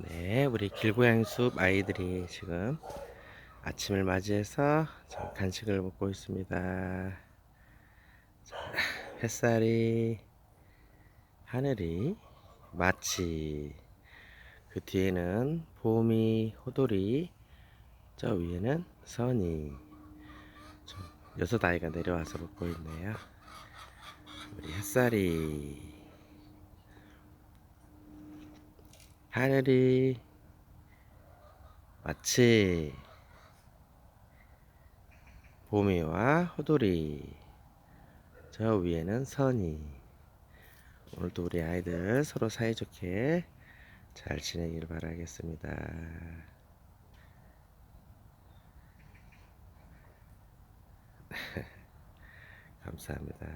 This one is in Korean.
네, 우리 길고양이 숲 아이들이 지금 아침을 맞이해서 간식을 먹고 있습니다. 자, 햇살이, 하늘이, 마치, 그 뒤에는 봄이, 호돌이, 저 위에는 선이, 좀 여섯 아이가 내려와서 먹고 있네요. 우리 햇살이, 하늘이 마치 봄이와 호돌이 저 위에는 선이 오늘도 우리 아이들 서로 사이좋게 잘 지내길 바라겠습니다. 감사합니다.